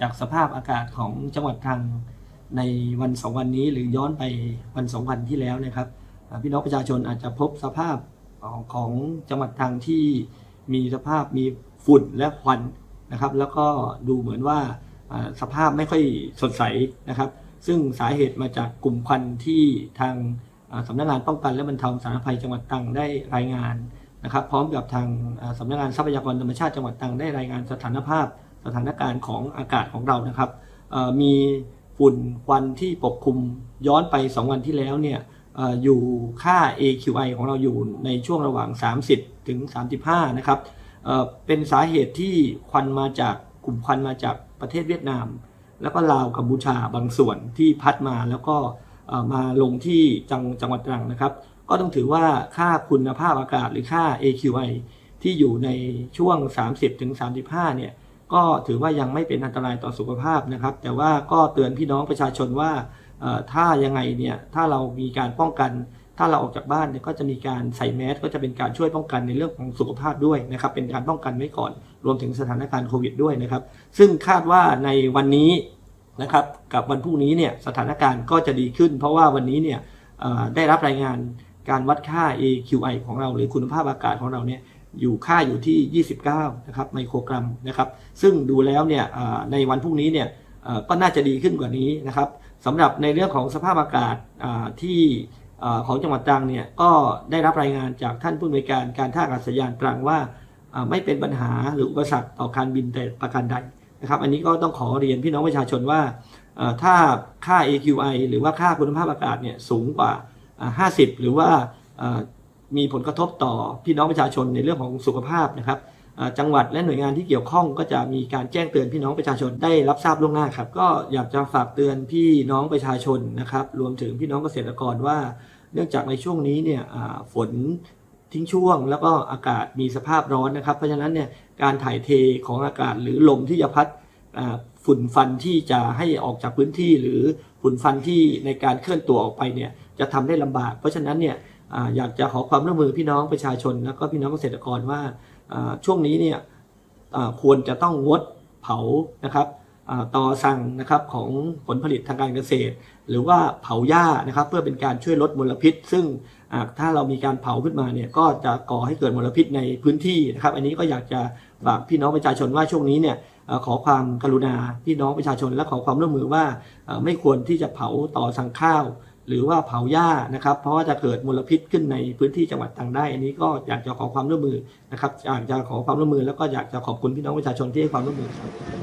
จากสภาพอากาศของจังหวัดตรังในวันสองวันนี้หรือย้อนไปวันสองวันที่แล้วนะครับพี่น้องประชาชนอาจจะพบสภาพของของจังหวัดตรังที่มีสภาพมีฝุ่นและควันนะครับ แล้วก็ดูเหมือนว่าสภาพไม่ค่อยสดใสนะครับ ซึ่งสาเหตุมาจากกลุ่มควันที่ทางสำนักงานป้องกันและบรรเทาสาธารณภัยจังหวัดตรังได้รายงานนะครับ พร้อมกับทางสำนักงานทรัพยากรธรรมชาติจังหวัดตรังได้รายงานสถานภาพ สถานการณ์ของอากาศของเรานะครับมีฝุ่นควันที่ปกคลุมย้อนไป 2 วันที่แล้วเนี่ยออยู่ค่า AQI ของเราอยู่ในช่วงระหว่าง 30 ถึง 35 นะครับเเป็นสาเหตุที่ควันมาจากกลุ่มควันมาจากประเทศเวียดนาม แล้วก็ลาวกัมพูชาบางส่วนที่พัดมาแล้วก็มาลงที่จังจังหวัดตรังนะครับ ก็ต้องถือว่าค่าคุณภาพอากาศหรือค่า AQI ที่อยู่ในช่วง 30ถึง35 เนี่ย ก็ถือว่ายังไม่เป็นอันตรายต่อสุขภาพนะครับ แต่ว่าก็เตือนพี่น้องประชาชนว่าถ้ายังไงเนี่ยถ้าเรามีการป้องกัน ถ้าเราออกจากบ้านเนี่ยก็จะมีการใส่แมสก็จะเป็นการช่วยป้องกันในเรื่องของสุขภาพด้วยนะครับ เป็นการป้องกันไว้ก่อน รวมถึงสถานการณ์โควิดด้วยนะครับ ซึ่งคาดว่าในวันนี้นะครับกับวันพรุ่งนี้เนี่ยสถานการณ์ก็จะดีขึ้น เพราะว่าวันนี้เนี่ยได้รับรายงานการวัดค่า AQI ของเราหรือคุณภาพอากาศของเราเนี่ย อยู่ค่าอยู่ที่ 29 นะครับไมโครกรัมนะครับ ซึ่งดูแล้วเนี่ยในวันพรุ่งนี้เนี่ยก็น่าจะดีขึ้นกว่านี้นะครับสำหรับในเรื่องของสภาพอากาศที่ของจังหวัดตรังเนี่ยก็ได้รับรายงานจากท่านผู้อำนวยการการท่าอากาศยานตรังว่าไม่เป็นปัญหาหรืออุปสรรคต่อการบินแต่ประการใดนะครับ อันนี้ก็ต้องขอเรียนพี่น้องประชาชนว่าถ้าค่า AQI หรือว่าค่าคุณภาพอากาศเนี่ยสูงกว่า 50 หรือว่า มีผลกระทบต่อพี่น้องประชาชนในเรื่องของสุขภาพนะครับจังหวัดและหน่วยงานที่เกี่ยวข้องก็จะมีการแจ้งเตือนพี่น้องประชาชนได้รับทราบล่วงหน้าครับ ก็อยากจะฝากเตือนพี่น้องประชาชนนะครับรวมถึงพี่น้องเกษตรกรว่า เนื่องจากในช่วงนี้เนี่ยฝนทิ้งช่วง แล้วก็อากาศมีสภาพร้อนนะครับ เพราะฉะนั้นเนี่ยการถ่ายเทของอากาศหรือลมที่จะพัดฝุ่นฟันที่จะให้ออกจากพื้นที่ หรือฝุ่นฟันที่ในการเคลื่อนตัวออกไปเนี่ยจะทำได้ลำบาก เพราะฉะนั้นเนี่ย อยากจะขอความร่วมมือพี่น้องประชาชนแล้วก็พี่น้องเกษตรกรว่าช่วงนี้เนี่ยควรจะต้องงดเผานะครับต่อสั่งนะครับของผลผลิตทางการเกษตร หรือว่าเผาหญ้านะครับเพื่อเป็นการช่วยลดมลพิษ ซึ่งถ้าเรามีการเผาขึ้นมาเนี่ยก็จะก่อให้เกิดมลพิษในพื้นที่นะครับ อันนี้ก็อยากจะฝากพี่น้องประชาชนว่าช่วงนี้เนี่ยขอความกรุณาพี่น้องประชาชนและขอความร่วมมือว่าไม่ควรที่จะเผาต่อสั่งข้าว หรือว่าเผาหญ้านะครับ เพราะว่าจะเกิดมลพิษขึ้นในพื้นที่จังหวัดต่างได้ อันนี้ก็อยากจะขอความร่วมมือนะครับอยากจะขอความร่วมมือแล้วก็อยากจะขอบคุณพี่น้องประชาชนที่ให้ความร่วมมือครับ